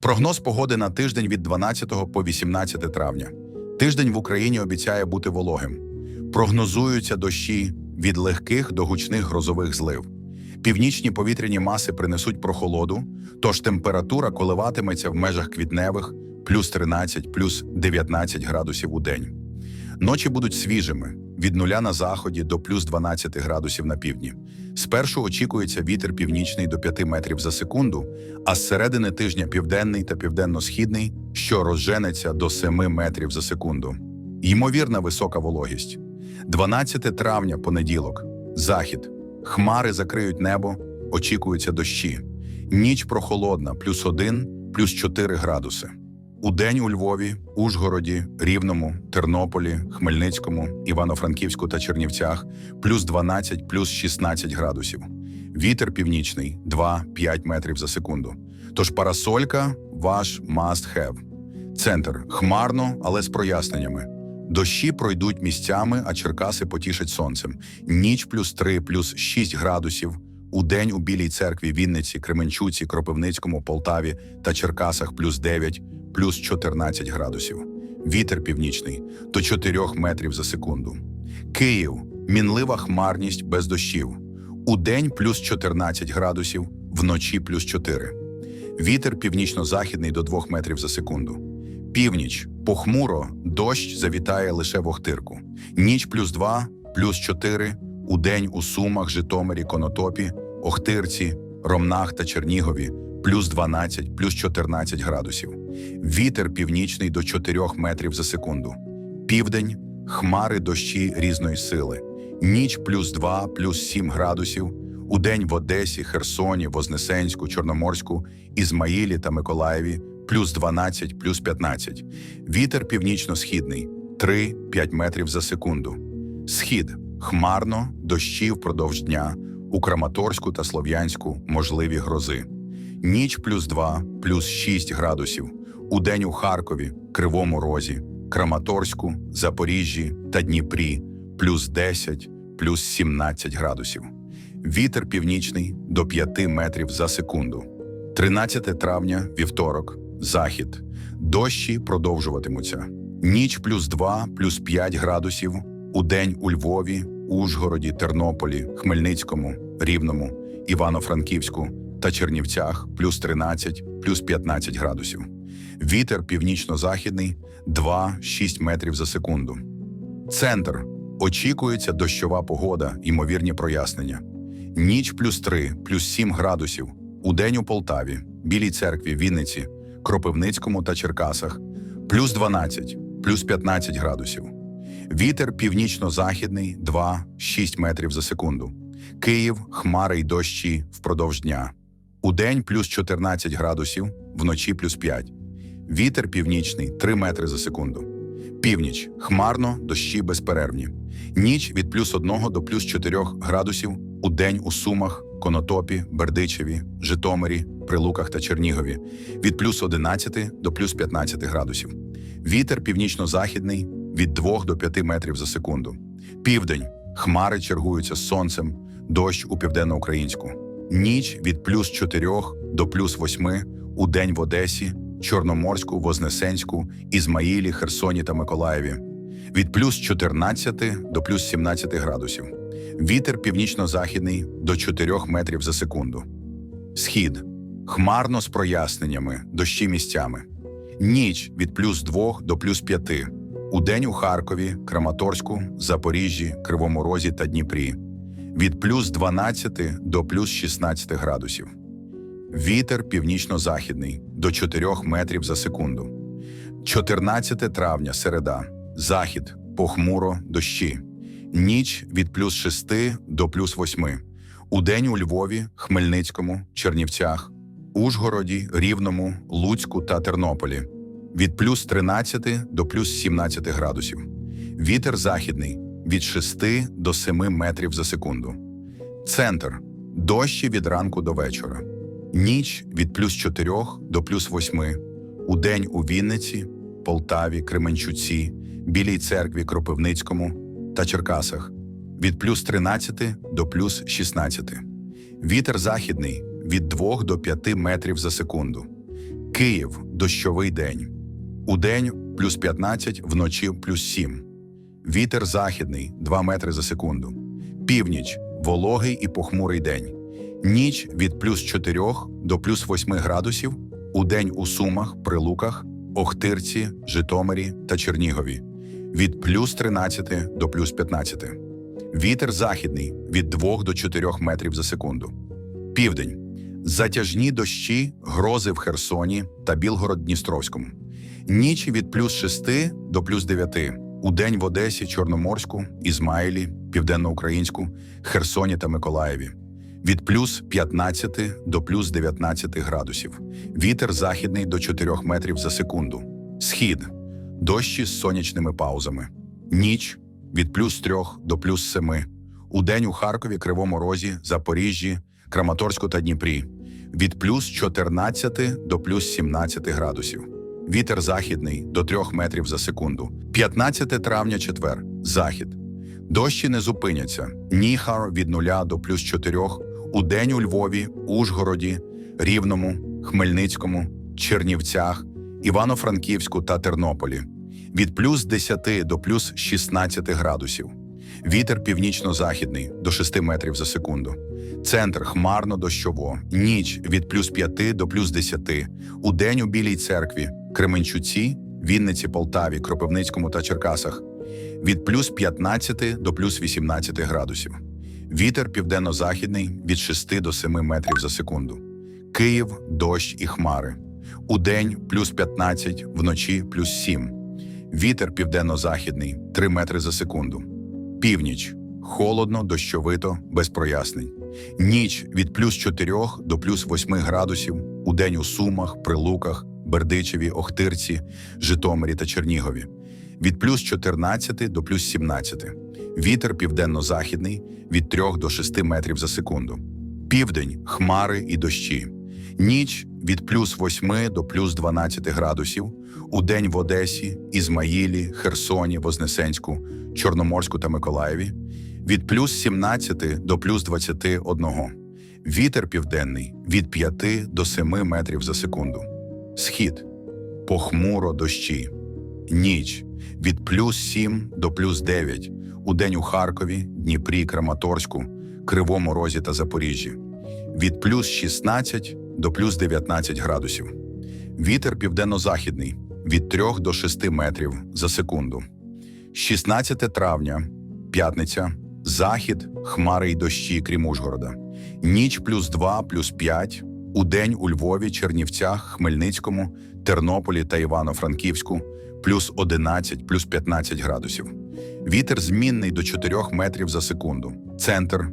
Прогноз погоди на тиждень від 12 по 18 травня. Тиждень в Україні обіцяє бути вологим. Прогнозуються дощі від легких до гучних грозових злив. Північні повітряні маси принесуть прохолоду, тож температура коливатиметься в межах квітневих плюс 13, плюс 19 градусів у день. Ночі будуть свіжими від нуля на заході до плюс 12 градусів на півдні. Спершу очікується вітер північний до 5 метрів за секунду, а з середини тижня південний та південно-східний, що розженеться до 7 метрів за секунду. Ймовірна висока вологість. 12 травня, понеділок, захід. Хмари закриють небо, очікуються дощі. Ніч прохолодна, плюс 1, плюс 4 градуси. Удень у Львові, Ужгороді, Рівному, Тернополі, Хмельницькому, Івано-Франківську та Чернівцях плюс 12, плюс 16 градусів. Вітер північний 2-5 метрів за секунду. Тож парасолька ваш must have. Центр хмарно, але з проясненнями. Дощі пройдуть місцями, а Черкаси потішать сонцем. Ніч плюс 3, плюс 6 градусів. Удень у Білій церкві, Вінниці, Кременчуці, Кропивницькому, Полтаві та Черкасах плюс 9, плюс 14 градусів. Вітер північний до 4 метрів за секунду. Київ мінлива хмарність без дощів. Удень плюс 14 градусів, вночі плюс 4. Вітер північно-західний до 2 метрів за секунду. Північ похмуро, дощ завітає лише в Охтирку. Ніч плюс 2, плюс 4, удень у Сумах, Житомирі, Конотопі, Охтирці, Ромнах та Чернігові плюс 12, плюс 14 градусів. Вітер північний до 4 метрів за секунду. Південь хмари дощі різної сили. Ніч плюс 2, плюс 7 градусів. Удень в Одесі, Херсоні, Вознесенську, Чорноморську, Ізмаїлі та Миколаєві плюс 12, плюс 15. Вітер північно-східний 3-5 метрів за секунду. Схід хмарно, дощі впродовж дня. У Краматорську та Слов'янську можливі грози. Ніч плюс 2, плюс 6 градусів. Удень у Харкові, Кривому Розі, Краматорську, Запоріжжі та Дніпрі плюс 10, плюс 17 градусів. Вітер північний до 5 метрів за секунду. 13 травня, вівторок, захід. Дощі продовжуватимуться. Ніч плюс 2, плюс 5 градусів. Удень у Львові, Ужгороді, Тернополі, Хмельницькому, Рівному, Івано-Франківську та Чернівцях плюс 13, плюс 15 градусів. Вітер північно-західний 2-6 метрів за секунду. Центр. Очікується дощова погода, ймовірні прояснення. Ніч плюс 3, плюс 7 градусів. Удень у Полтаві, Білій церкві, Вінниці, Кропивницькому та Черкасах плюс 12, плюс 15 градусів. Вітер північно-західний 2-6 метрів за секунду. Київ, хмари й дощі впродовж дня. Удень плюс 14 градусів, вночі плюс 5. Вітер північний 3 метри за секунду. Північ хмарно, дощі безперервні. Ніч від плюс 1 до плюс 4 градусів. Удень у Сумах, Конотопі, Бердичеві, Житомирі, Прилуках та Чернігові. Від плюс 11 до плюс 15 градусів. Вітер північно-західний від 2 до 5 метрів за секунду. Південь хмари чергуються з сонцем, дощ у південноукраїнську. Ніч від плюс 4 до плюс 8, удень в Одесі, Чорноморську, Вознесенську, Ізмаїлі, Херсоні та Миколаєві. Від плюс 14 до плюс 17 градусів. Вітер північно-західний до 4 метрів за секунду. Схід хмарно з проясненнями, дощі місцями. Ніч від плюс 2 до плюс 5. Удень у Харкові, Краматорську, Запоріжжі, Кривому Розі та Дніпрі. Від плюс 12 до плюс 16 градусів. Вітер північно-західний до 4 метрів за секунду. 14 травня, середа. Захід, похмуро, дощі. Ніч від плюс 6 до плюс 8. Удень у Львові, Хмельницькому, Чернівцях, Ужгороді, Рівному, Луцьку та Тернополі. Від плюс 13 до плюс 17 градусів. Вітер західний від 6 до 7 метрів за секунду. Центр дощі від ранку до вечора. Ніч від плюс 4 до плюс 8. Удень у Вінниці, Полтаві, Кременчуці, Білій церкві, Кропивницькому та Черкасах. Від плюс 13 до плюс 16. Вітер західний від 2 до 5 метрів за секунду. Київ дощовий день. Удень плюс 15, вночі плюс 7. Вітер західний 2 метри за секунду. Північ вологий і похмурий день. Ніч від плюс 4 до плюс 8 градусів. Удень у Сумах, Прилуках, Охтирці, Житомирі та Чернігові. Від плюс 13 до плюс 15. Вітер західний від 2 до 4 метрів за секунду. Південь. Затяжні дощі, грози в Херсоні та Білгород-Дністровському. Ніч від плюс 6 до плюс 9. Удень в Одесі, Чорноморську, Ізмаїлі, Південноукраїнську, Херсоні та Миколаєві. Від плюс 15 до плюс 19 градусів. Вітер західний до 4 метрів за секунду. Схід. Дощі з сонячними паузами. Ніч від плюс 3 до плюс 7. Удень у Харкові, Кривому Розі, Запоріжжі, Краматорську та Дніпрі. Від плюс 14 до плюс 17 градусів. Вітер західний до 3 метрів за секунду. 15 травня, четвер. Захід. Дощі не зупиняться. Ніхар від 0 до плюс 4. Удень у Львові, Ужгороді, Рівному, Хмельницькому, Чернівцях, Івано-Франківську та Тернополі. Від плюс 10 до плюс 16 градусів. Вітер північно-західний до 6 метрів за секунду. Центр хмарно дощово. Ніч від плюс 5 до плюс 10. Удень у Білій церкві, Кременчуці, Вінниці, Полтаві, Кропивницькому та Черкасах. Від плюс 15 до плюс 18 градусів. Вітер південно-західний від 6 до 7 метрів за секунду. Київ, дощ і хмари. Удень плюс 15, вночі плюс 7. Вітер південно-західний 3 метри за секунду. Північ холодно, дощовито, без прояснень. Ніч від плюс 4 до плюс 8 градусів. Удень у Сумах, Прилуках, Бердичеві, Охтирці, Житомирі та Чернігові. Від плюс 14 до плюс 17. Вітер південно-західний від 3 до 6 метрів за секунду. Південь хмари і дощі. Ніч від плюс 8 до плюс 12 градусів. Удень в Одесі, Ізмаїлі, Херсоні, Вознесенську, Чорноморську та Миколаєві. Від плюс 17 до плюс 21. Вітер південний від 5 до 7 метрів за секунду. Схід похмуро дощі. Ніч від плюс 7 до плюс 9. Удень у Харкові, Дніпрі, Краматорську, Кривому Розі та Запоріжжі. Від плюс 16 до плюс 19 градусів. Вітер південно-західний від 3 до 6 метрів за секунду. 16 травня, п'ятниця, захід, хмари й дощі, крім Ужгорода. Ніч плюс 2, плюс 5. Удень у Львові, Чернівцях, Хмельницькому, Тернополі та Івано-Франківську плюс 11, плюс 15 градусів. Вітер змінний до 4 метрів за секунду. Центр,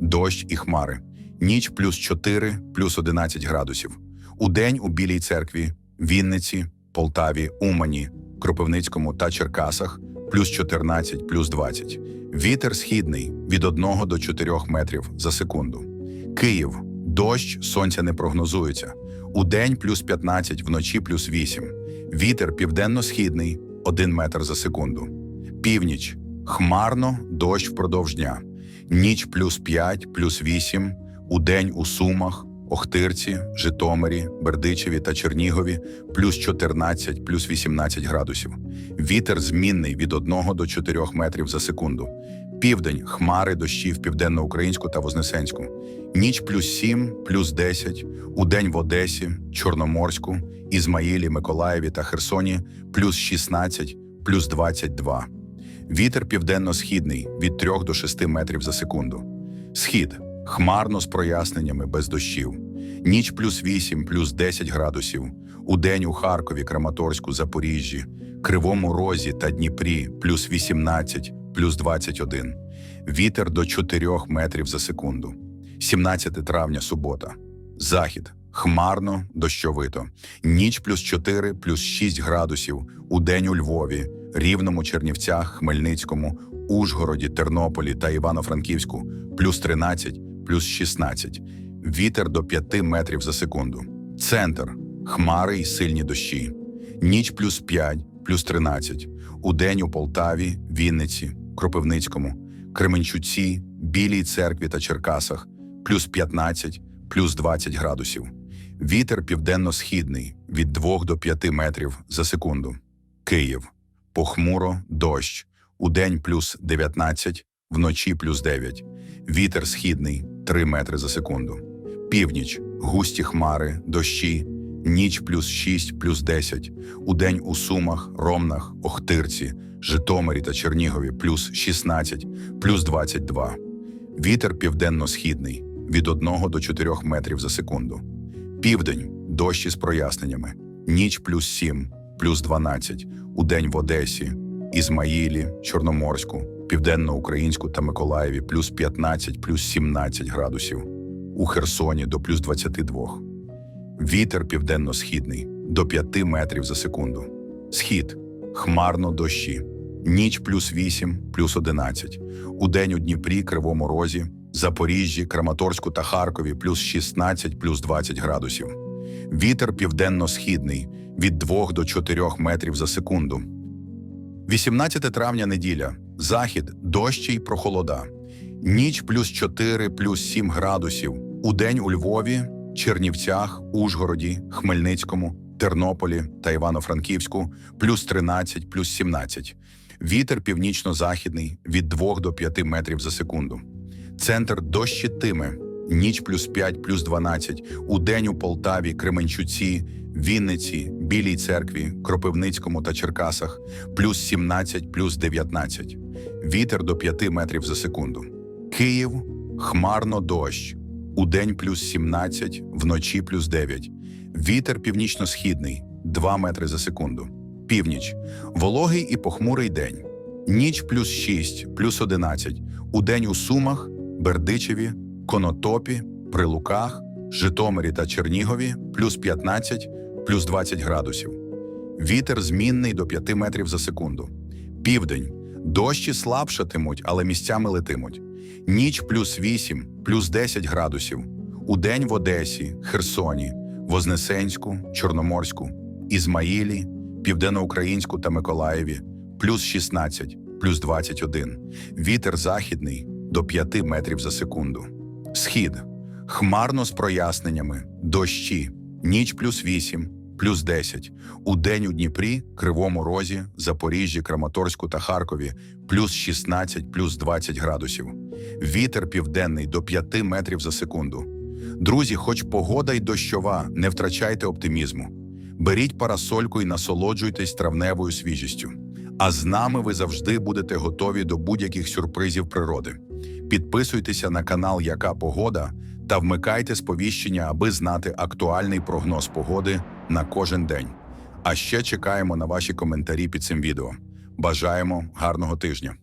дощ і хмари. Ніч плюс 4, плюс 11 градусів. Удень у Білій церкві, Вінниці, Полтаві, Умані, Кропивницькому та Черкасах плюс 14, плюс 20. Вітер східний від 1 до 4 метрів за секунду. Київ. Дощ, сонця не прогнозується. Удень плюс 15, вночі плюс 8. Вітер південно-східний 1 метр за секунду. Північ. Хмарно, дощ впродовж дня. Ніч плюс 5, плюс 8. Удень у Сумах, Охтирці, Житомирі, Бердичеві та Чернігові плюс 14, плюс 18 градусів. Вітер змінний від 1 до 4 метрів за секунду. Південь хмари дощі в південно-українську та Вознесенську. Ніч плюс 7, плюс 10. Удень в Одесі, Чорноморську, Ізмаїлі, Миколаєві та Херсоні плюс 16, плюс 22. Вітер південно-східний від 3 до 6 метрів за секунду. Схід хмарно з проясненнями без дощів. Ніч плюс 8, плюс 10 градусів. Удень у Харкові, Краматорську, Запоріжжі, Кривому Розі та Дніпрі плюс 18, плюс 21. Вітер до 4 метрів за секунду. 17 травня, субота. Захід. Хмарно, дощовито. Ніч плюс 4, плюс 6 градусів. Удень у Львові, Рівному, Чернівцях, Хмельницькому, Ужгороді, Тернополі та Івано-Франківську плюс 13, плюс 16. Вітер до 5 метрів за секунду. Центр. Хмари й сильні дощі. Ніч плюс 5, плюс 13. Удень у Полтаві, Вінниці, Кропивницькому, Кременчуці, Білій церкві та Черкасах плюс 15, плюс 20 градусів. Вітер південно-східний від 2 до 5 метрів за секунду. Київ. Похмуро, дощ. Удень плюс 19, вночі плюс 9. Вітер східний 3 метри за секунду. Північ. Густі хмари, дощі. Ніч плюс 6, плюс 10. Удень у Сумах, Ромнах, Охтирці, Житомирі та Чернігові плюс 16, плюс 22. Вітер південно-східний від 1 до 4 метрів за секунду. Південь дощ із проясненнями. Ніч плюс 7, плюс 12. Удень в Одесі, Ізмаїлі, Чорноморську, Південно-Українську та Миколаєві плюс 15, плюс 17 градусів. У Херсоні до плюс 22. Вітер південно-східний до 5 метрів за секунду. Схід хмарно дощі. Ніч плюс 8, плюс 11. Удень у Дніпрі, Кривому Розі, Запоріжжі, Краматорську та Харкові плюс 16, плюс 20 градусів. Вітер південно-східний від 2 до 4 метрів за секунду. 18 травня неділя. Захід дощ і прохолода. Ніч плюс 4, плюс 7 градусів. Удень у Львові, Чернівцях, Ужгороді, Хмельницькому, Тернополі та Івано-Франківську плюс 13, плюс 17. Вітер північно-західний від 2 до 5 метрів за секунду. Центр дощитиме. Ніч плюс 5, плюс 12. Удень у Полтаві, Кременчуці, Вінниці, Білій церкві, Кропивницькому та Черкасах плюс 17, плюс 19. Вітер до 5 метрів за секунду. Київ хмарно дощ. Удень плюс 17, вночі плюс 9. Вітер північно-східний 2 метри за секунду. Північ вологий і похмурий день. Ніч плюс 6, плюс 11. Удень у Сумах, Бердичеві, Конотопі, Прилуках, Житомирі та Чернігові плюс 15, плюс 20 градусів. Вітер змінний до 5 метрів за секунду. Південь. Дощі слабшатимуть, але місцями летимуть. Ніч плюс 8, плюс 10 градусів. Удень в Одесі, Херсоні, Вознесенську, Чорноморську, Ізмаїлі, Південноукраїнську та Миколаєві плюс 16, плюс 21. Вітер західний до 5 метрів за секунду. Схід. Хмарно з проясненнями, дощі, ніч плюс 8, плюс 10. Удень у Дніпрі, Кривому Розі, Запоріжжі, Краматорську та Харкові плюс 16, плюс 20 градусів. Вітер південний до 5 метрів за секунду. Друзі, хоч погода й дощова, не втрачайте оптимізму. Беріть парасольку і насолоджуйтесь травневою свіжістю. А з нами ви завжди будете готові до будь-яких сюрпризів природи. Підписуйтеся на канал Яка Погода та вмикайте сповіщення, аби знати актуальний прогноз погоди на кожен день. А ще чекаємо на ваші коментарі під цим відео. Бажаємо гарного тижня!